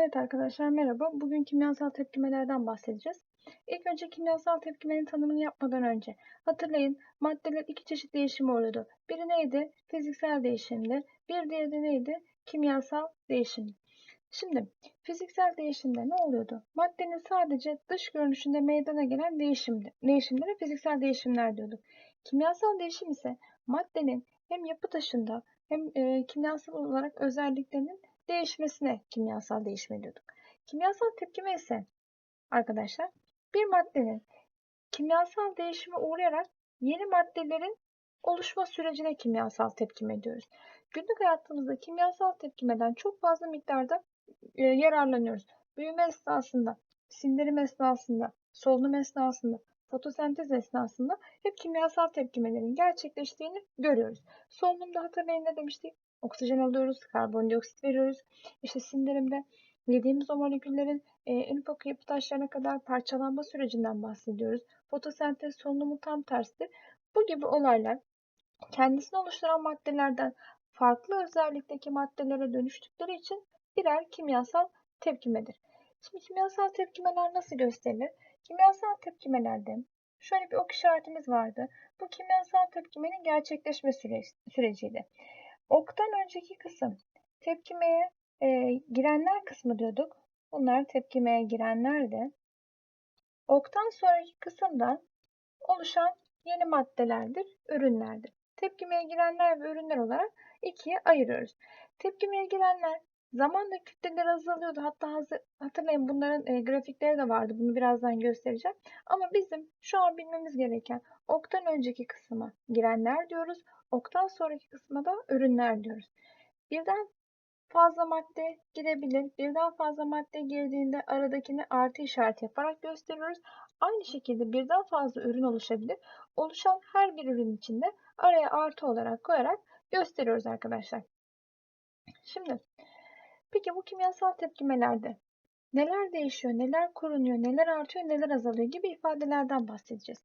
Evet arkadaşlar merhaba. Bugün kimyasal tepkimelerden bahsedeceğiz. İlk önce kimyasal tepkimenin tanımını yapmadan önce hatırlayın maddeler iki çeşit değişim oluyordu. Biri neydi? Fiziksel değişimdi. Bir diğeri neydi? Kimyasal değişim. Şimdi fiziksel değişimde ne oluyordu? Maddenin sadece dış görünüşünde meydana gelen değişimdi. Değişimlere fiziksel değişimler diyorduk. Kimyasal değişim ise maddenin hem yapı taşında hem e, kimyasal olarak özelliklerinin değişmesine kimyasal değişme diyorduk. Kimyasal tepkime ise arkadaşlar bir maddenin kimyasal değişime uğrayarak yeni maddelerin oluşma sürecine kimyasal tepkime diyoruz. Günlük hayatımızda kimyasal tepkimeden çok fazla miktarda e, yararlanıyoruz. Büyüme esnasında, sindirim esnasında, solunum esnasında, fotosentez esnasında hep kimyasal tepkimelerin gerçekleştiğini görüyoruz. Solunumda hatırlayın ne demiştik? Oksijen alıyoruz, karbondioksit veriyoruz. İşte sindirimde yediğimiz o moleküllerin e, en ufak yapı taşlarına kadar parçalanma sürecinden bahsediyoruz. Fotosentez solunumun tam tersidir. Bu gibi olaylar kendisini oluşturan maddelerden farklı özellikteki maddelere dönüştükleri için birer kimyasal tepkimedir. Şimdi kimyasal tepkimeler nasıl gösterilir? Kimyasal tepkimelerde şöyle bir ok işaretimiz vardı. Bu kimyasal tepkimenin gerçekleşme süre süreciydi. Oktan önceki kısım tepkimeye e, girenler kısmı diyorduk. Bunlar tepkimeye girenlerdi. Oktan sonraki kısımdan oluşan yeni maddelerdir, ürünlerdir. Tepkimeye girenler ve ürünler olarak ikiye ayırıyoruz. Tepkimeye girenler zamanla kütleleri azalıyordu. Hatta hatırlayın bunların e, grafikleri de vardı. Bunu birazdan göstereceğim. Ama bizim şu an bilmemiz gereken oktan önceki kısma girenler diyoruz. Oktan sonraki kısma da ürünler diyoruz. Birden fazla madde girebilir. Birden fazla madde girdiğinde aradakini artı işareti yaparak gösteriyoruz. Aynı şekilde birden fazla ürün oluşabilir. Oluşan her bir ürün içinde araya artı olarak koyarak gösteriyoruz arkadaşlar. Şimdi peki bu kimyasal tepkimelerde neler değişiyor, neler korunuyor, neler artıyor, neler azalıyor gibi ifadelerden bahsedeceğiz.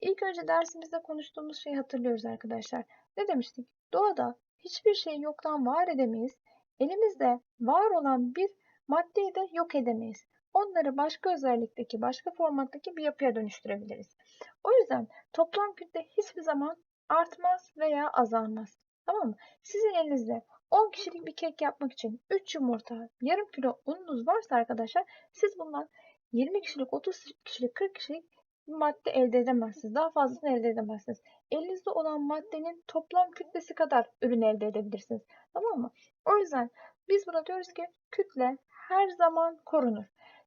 İlk önce dersimizde konuştuğumuz şeyi hatırlıyoruz arkadaşlar. Ne demiştik? Doğada hiçbir şeyi yoktan var edemeyiz. Elimizde var olan bir maddeyi de yok edemeyiz. Onları başka özellikteki, başka formattaki bir yapıya dönüştürebiliriz. O yüzden toplam kütle hiçbir zaman artmaz veya azalmaz. Tamam mı? Sizin elinizde 10 kişilik bir kek yapmak için 3 yumurta, yarım kilo ununuz varsa arkadaşlar siz bundan 20 kişilik, 30 kişilik, 40 kişilik bir madde elde edemezsiniz. Daha fazlasını elde edemezsiniz. Elinizde olan maddenin toplam kütlesi kadar ürün elde edebilirsiniz. Tamam mı? O yüzden biz buna diyoruz ki kütle her zaman korunur.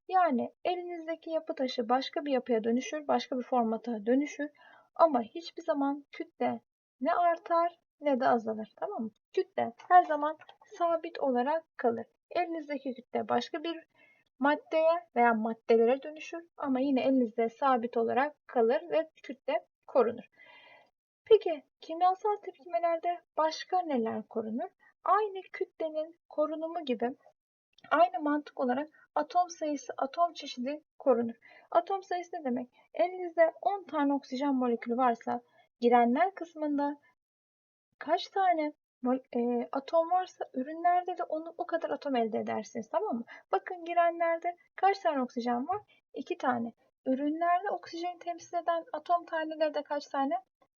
Yani elinizdeki yapı taşı başka bir yapıya dönüşür, başka bir formata dönüşür. Ama hiçbir zaman kütle ne artar ne de azalır. Tamam mı? Kütle her zaman sabit olarak kalır. Elinizdeki kütle başka bir maddeye veya maddelere dönüşür ama yine elinizde sabit olarak kalır ve kütle korunur. Peki kimyasal tepkimelerde başka neler korunur? Aynı kütlenin korunumu gibi aynı mantık olarak atom sayısı, atom çeşidi korunur. Atom sayısı ne demek? Elinizde 10 tane oksijen molekülü varsa girenler kısmında kaç tane e, atom varsa ürünlerde de onu o kadar atom elde edersiniz tamam mı? Bakın girenlerde kaç tane oksijen var? 2 tane. Ürünlerde oksijeni temsil eden atom taneleri kaç tane?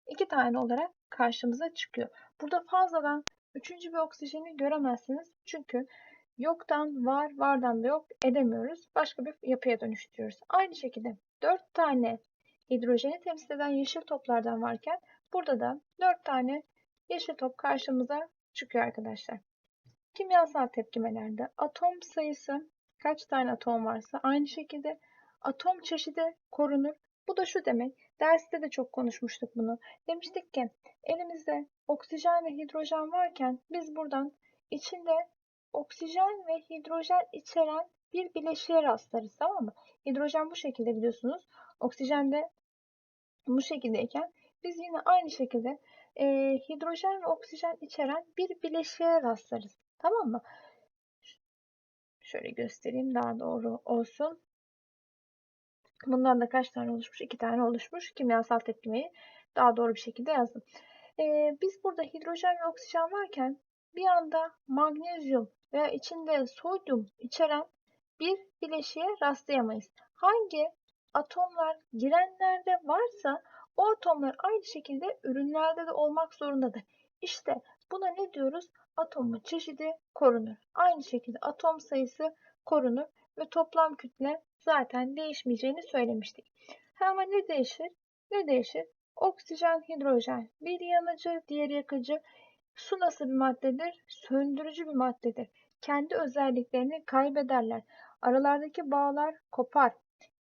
2 tane olarak karşımıza çıkıyor. Burada fazladan üçüncü bir oksijeni göremezsiniz. Çünkü yoktan var, vardan da yok edemiyoruz. Başka bir yapıya dönüştürüyoruz. Aynı şekilde 4 tane hidrojeni temsil eden yeşil toplardan varken burada da 4 tane yeşil top karşımıza çıkıyor arkadaşlar. Kimyasal tepkimelerde atom sayısı kaç tane atom varsa aynı şekilde atom çeşidi korunur. Bu da şu demek. Derste de çok konuşmuştuk bunu. Demiştik ki elimizde oksijen ve hidrojen varken biz buradan içinde oksijen ve hidrojen içeren bir bileşiğe rastlarız tamam mı? Hidrojen bu şekilde biliyorsunuz. Oksijen de bu şekildeyken biz yine aynı şekilde e, hidrojen ve oksijen içeren bir bileşiğe rastlarız. Tamam mı? Şöyle göstereyim daha doğru olsun. Bundan da kaç tane oluşmuş? İki tane oluşmuş. Kimyasal tepkimeyi daha doğru bir şekilde yazdım. Ee, biz burada hidrojen ve oksijen varken bir anda magnezyum veya içinde sodyum içeren bir bileşiğe rastlayamayız. Hangi atomlar girenlerde varsa o atomlar aynı şekilde ürünlerde de olmak zorundadır. İşte buna ne diyoruz? Atomun çeşidi korunur. Aynı şekilde atom sayısı korunur ve toplam kütle zaten değişmeyeceğini söylemiştik. Ama ne değişir? Ne değişir? Oksijen, hidrojen. Biri yanıcı, diğeri yakıcı. Su nasıl bir maddedir? Söndürücü bir maddedir. Kendi özelliklerini kaybederler. Aralardaki bağlar kopar.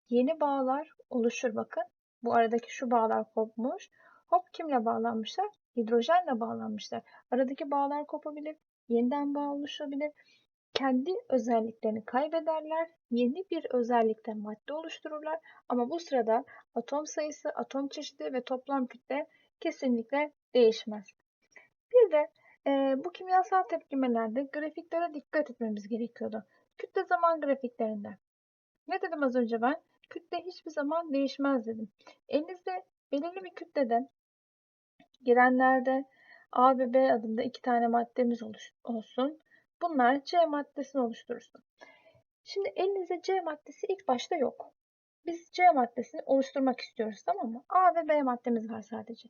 Yeni bağlar oluşur bakın. Bu aradaki şu bağlar kopmuş. Hop kimle bağlanmışlar? Hidrojenle bağlanmışlar. Aradaki bağlar kopabilir. Yeniden bağ oluşabilir. Kendi özelliklerini kaybederler. Yeni bir özellikte madde oluştururlar. Ama bu sırada atom sayısı, atom çeşidi ve toplam kütle kesinlikle değişmez. Bir de e, bu kimyasal tepkimelerde grafiklere dikkat etmemiz gerekiyordu. Kütle zaman grafiklerinde. Ne dedim az önce ben? Kütle hiçbir zaman değişmez dedim. Elinizde belirli bir kütlede girenlerde A ve B adında iki tane maddemiz oluş- olsun. Bunlar C maddesini oluşturursun. Şimdi elinizde C maddesi ilk başta yok. Biz C maddesini oluşturmak istiyoruz tamam mı? A ve B maddemiz var sadece.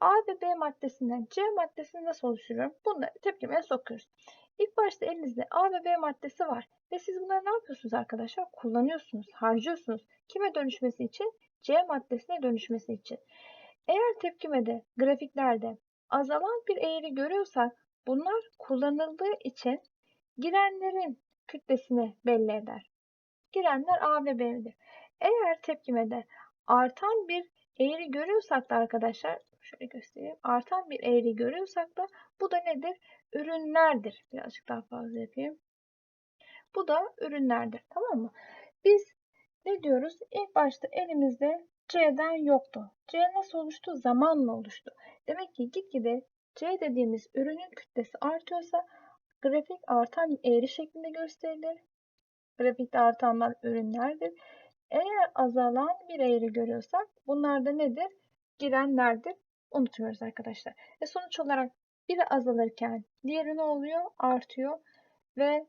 A ve B maddesinden C maddesini nasıl oluşturuyorum? Bunları tepkimeye sokuyoruz. İlk başta elinizde A ve B maddesi var. Ve siz bunları ne yapıyorsunuz arkadaşlar? Kullanıyorsunuz, harcıyorsunuz. Kime dönüşmesi için? C maddesine dönüşmesi için. Eğer tepkimede, grafiklerde azalan bir eğri görüyorsak bunlar kullanıldığı için girenlerin kütlesini belli eder. Girenler A ve B'dir. Eğer tepkimede artan bir eğri görüyorsak da arkadaşlar şöyle göstereyim. Artan bir eğri görüyorsak da bu da nedir? Ürünlerdir. Birazcık daha fazla yapayım. Bu da ürünlerdir. Tamam mı? Biz ne diyoruz? İlk başta elimizde C'den yoktu. C nasıl oluştu? Zamanla oluştu. Demek ki gitgide C dediğimiz ürünün kütlesi artıyorsa grafik artan eğri şeklinde gösterilir. Grafikte artanlar ürünlerdir. Eğer azalan bir eğri görüyorsak bunlar da nedir? Girenlerdir. Unutmuyoruz arkadaşlar. Ve sonuç olarak biri azalırken diğeri ne oluyor? Artıyor. Ve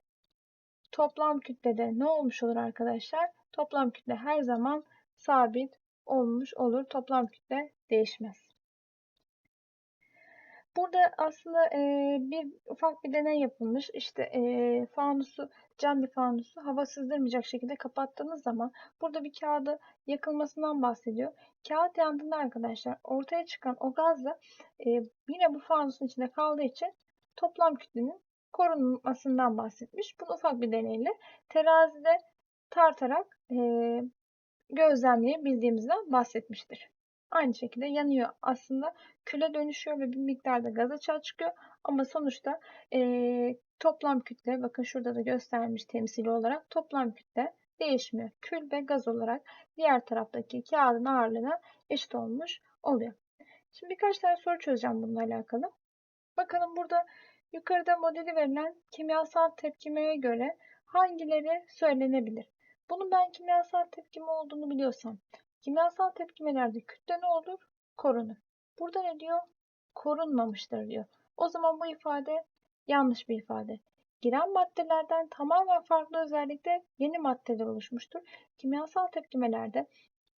toplam kütlede ne olmuş olur arkadaşlar? Toplam kütle her zaman sabit olmuş olur. Toplam kütle değişmez. Burada aslında bir ufak bir deney yapılmış. İşte fanusu, cam bir fanusu hava sızdırmayacak şekilde kapattığınız zaman burada bir kağıdı yakılmasından bahsediyor. Kağıt yandığında arkadaşlar ortaya çıkan o gazla e, yine bu fanusun içinde kaldığı için toplam kütlenin korunmasından bahsetmiş. Bunu ufak bir deneyle terazide tartarak e, gözlemleyebildiğimizden bahsetmiştir. Aynı şekilde yanıyor aslında küle dönüşüyor ve bir miktarda gaz açığa çıkıyor. Ama sonuçta e, toplam kütle bakın şurada da göstermiş temsili olarak toplam kütle değişmiyor. Kül ve gaz olarak diğer taraftaki kağıdın ağırlığına eşit olmuş oluyor. Şimdi birkaç tane soru çözeceğim bununla alakalı. Bakalım burada yukarıda modeli verilen kimyasal tepkimeye göre hangileri söylenebilir? Bunun ben kimyasal tepkime olduğunu biliyorsam kimyasal tepkimelerde kütle ne olur? Korunur. Burada ne diyor? Korunmamıştır diyor. O zaman bu ifade yanlış bir ifade. Giren maddelerden tamamen farklı özellikle yeni maddeler oluşmuştur. Kimyasal tepkimelerde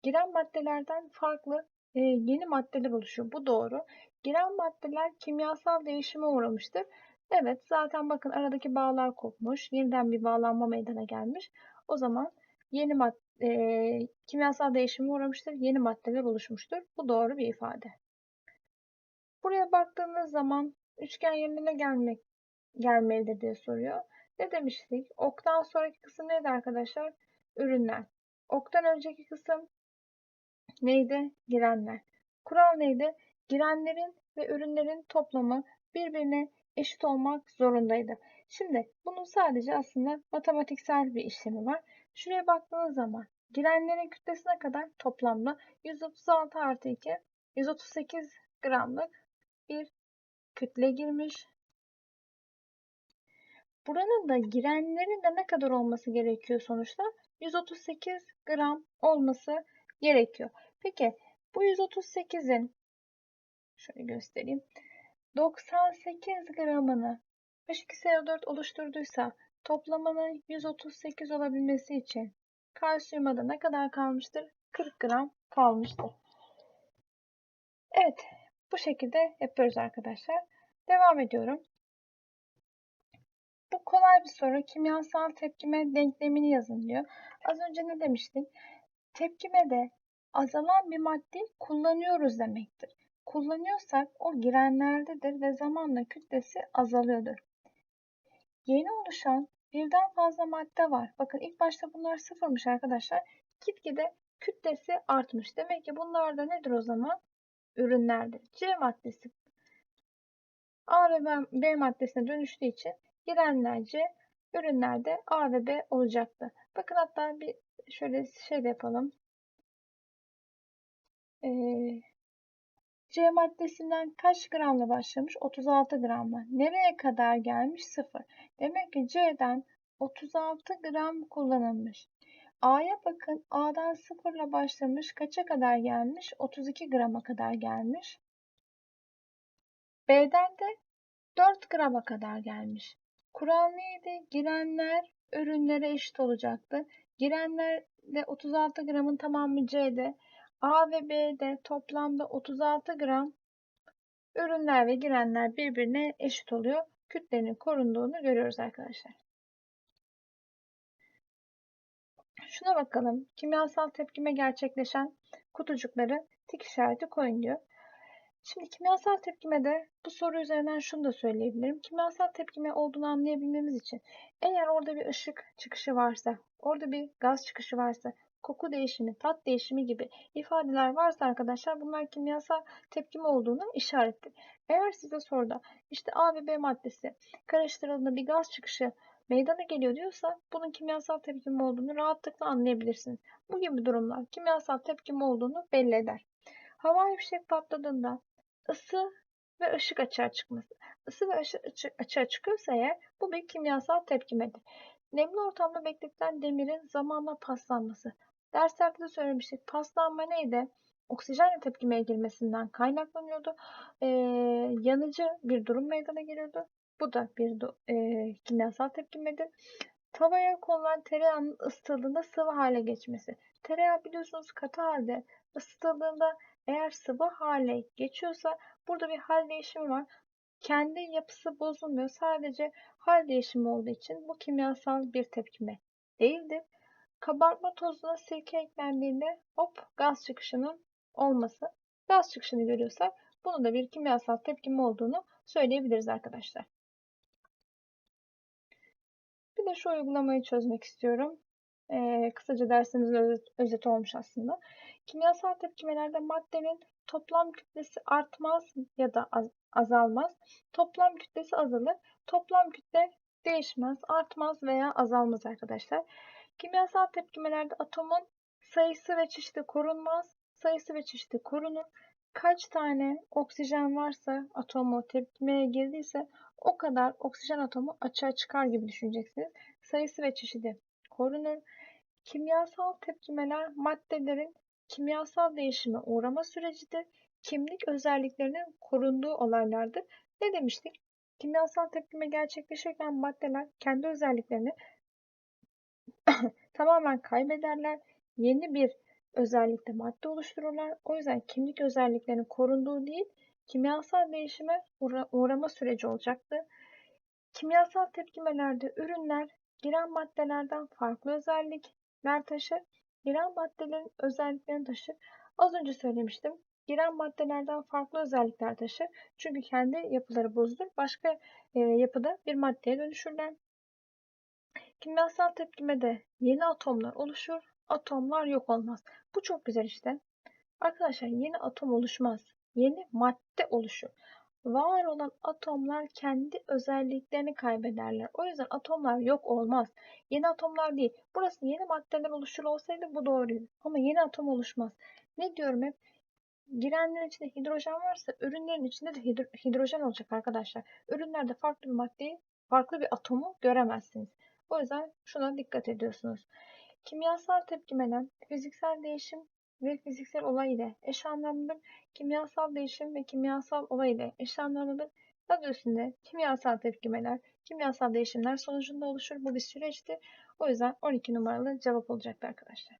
giren maddelerden farklı e, yeni maddeler oluşuyor. Bu doğru. Giren maddeler kimyasal değişime uğramıştır. Evet zaten bakın aradaki bağlar kopmuş. Yeniden bir bağlanma meydana gelmiş. O zaman yeni madde, e, kimyasal değişime uğramıştır. Yeni maddeler oluşmuştur. Bu doğru bir ifade. Buraya baktığınız zaman üçgen yerine ne gelmek gelmelidir diye soruyor. Ne demiştik? Oktan sonraki kısım neydi arkadaşlar? Ürünler. Oktan önceki kısım neydi? Girenler. Kural neydi? Girenlerin ve ürünlerin toplamı birbirine eşit olmak zorundaydı. Şimdi bunun sadece aslında matematiksel bir işlemi var. Şuraya baktığınız zaman girenlerin kütlesine kadar toplamda 136 artı 2 138 gramlık bir kütle girmiş. Buranın da girenlerin de ne kadar olması gerekiyor sonuçta? 138 gram olması gerekiyor. Peki bu 138'in şöyle göstereyim. 98 gramını H2SO4 oluşturduysa toplamının 138 olabilmesi için kalsiyuma da ne kadar kalmıştır? 40 gram kalmıştır. Evet, bu şekilde yapıyoruz arkadaşlar. Devam ediyorum. Bu kolay bir soru. Kimyasal tepkime denklemini yazın diyor. Az önce ne demiştik? Tepkimede azalan bir maddeyi kullanıyoruz demektir. Kullanıyorsak o girenlerdedir ve zamanla kütlesi azalıyordur. Yeni oluşan birden fazla madde var. Bakın ilk başta bunlar sıfırmış arkadaşlar. Gitgide kütlesi artmış. Demek ki bunlar da nedir o zaman? Ürünlerdir. C maddesi A ve B, maddesine dönüştüğü için girenler C, ürünlerde A ve B olacaktı. Bakın hatta bir şöyle şey de yapalım. Ee, C maddesinden kaç gramla başlamış? 36 gramla. Nereye kadar gelmiş? 0. Demek ki C'den 36 gram kullanılmış. A'ya bakın. A'dan 0 ile başlamış. Kaça kadar gelmiş? 32 grama kadar gelmiş. B'den de 4 grama kadar gelmiş. Kural neydi? Girenler ürünlere eşit olacaktı. Girenler de 36 gramın tamamı C'de. A ve B'de toplamda 36 gram ürünler ve girenler birbirine eşit oluyor. Kütlenin korunduğunu görüyoruz arkadaşlar. Şuna bakalım. Kimyasal tepkime gerçekleşen kutucukları tik işareti koyun diyor. Şimdi kimyasal tepkimede bu soru üzerinden şunu da söyleyebilirim. Kimyasal tepkime olduğunu anlayabilmemiz için eğer orada bir ışık çıkışı varsa, orada bir gaz çıkışı varsa, koku değişimi, tat değişimi gibi ifadeler varsa arkadaşlar bunlar kimyasal tepkime olduğunu işarettir. Eğer size soruda işte A ve B maddesi karıştırıldığında bir gaz çıkışı meydana geliyor diyorsa bunun kimyasal tepkime olduğunu rahatlıkla anlayabilirsiniz. Bu gibi durumlar kimyasal tepkime olduğunu belli eder. Havai fişek patladığında ısı ve ışık açığa çıkması. Isı ve ışık açığa çıkıyorsa eğer bu bir kimyasal tepkimedir. Nemli ortamda bekletilen demirin zamanla paslanması. Derslerde de söylemiştik. Paslanma neydi? Oksijenle tepkimeye girmesinden kaynaklanıyordu. Ee, yanıcı bir durum meydana geliyordu. Bu da bir e, kimyasal tepkimedir. Tavaya konulan tereyağının ısıtıldığında sıvı hale geçmesi. Tereyağı biliyorsunuz katı halde ısıtıldığında eğer sıvı hale geçiyorsa burada bir hal değişimi var. Kendi yapısı bozulmuyor. Sadece hal değişimi olduğu için bu kimyasal bir tepkime değildir. Kabartma tozuna sirke eklendiğinde hop gaz çıkışının olması. Gaz çıkışını görüyorsak bunu da bir kimyasal tepkime olduğunu söyleyebiliriz arkadaşlar. Bir de şu uygulamayı çözmek istiyorum. Ee, kısaca dersimizin özet, özeti olmuş aslında. Kimyasal tepkimelerde maddenin toplam kütlesi artmaz ya da az, azalmaz. Toplam kütlesi azalır. Toplam kütle değişmez, artmaz veya azalmaz arkadaşlar. Kimyasal tepkimelerde atomun sayısı ve çeşidi korunmaz. Sayısı ve çeşidi korunur. Kaç tane oksijen varsa atomu tepkimeye girdiyse o kadar oksijen atomu açığa çıkar gibi düşüneceksiniz. Sayısı ve çeşidi korunur. Kimyasal tepkimeler maddelerin kimyasal değişime uğrama sürecidir. Kimlik özelliklerinin korunduğu olaylardır. Ne demiştik? Kimyasal tepkime gerçekleşirken maddeler kendi özelliklerini tamamen kaybederler. Yeni bir özellikte madde oluştururlar. O yüzden kimlik özelliklerinin korunduğu değil, kimyasal değişime uğrama süreci olacaktı. Kimyasal tepkimelerde ürünler giren maddelerden farklı özellikler taşır. Giren maddelerin özelliklerini taşır. Az önce söylemiştim. Giren maddelerden farklı özellikler taşır. Çünkü kendi yapıları bozulur. Başka e, yapıda bir maddeye dönüşürler. Kimyasal tepkimede yeni atomlar oluşur. Atomlar yok olmaz. Bu çok güzel işte. Arkadaşlar yeni atom oluşmaz. Yeni madde oluşur. Var olan atomlar kendi özelliklerini kaybederler. O yüzden atomlar yok olmaz. Yeni atomlar değil. Burası yeni maddeler oluşur olsaydı bu doğruydu. Ama yeni atom oluşmaz. Ne diyorum hep? Girenlerin içinde hidrojen varsa ürünlerin içinde de hidro hidrojen olacak arkadaşlar. Ürünlerde farklı bir maddeyi, farklı bir atomu göremezsiniz. O yüzden şuna dikkat ediyorsunuz. Kimyasal tepkimeler fiziksel değişim ve fiziksel olay ile eş anlamlıdır. Kimyasal değişim ve kimyasal olay ile eş anlamlıdır. Adı üstünde kimyasal tepkimeler, kimyasal değişimler sonucunda oluşur. Bu bir süreçtir. O yüzden 12 numaralı cevap olacaktı arkadaşlar.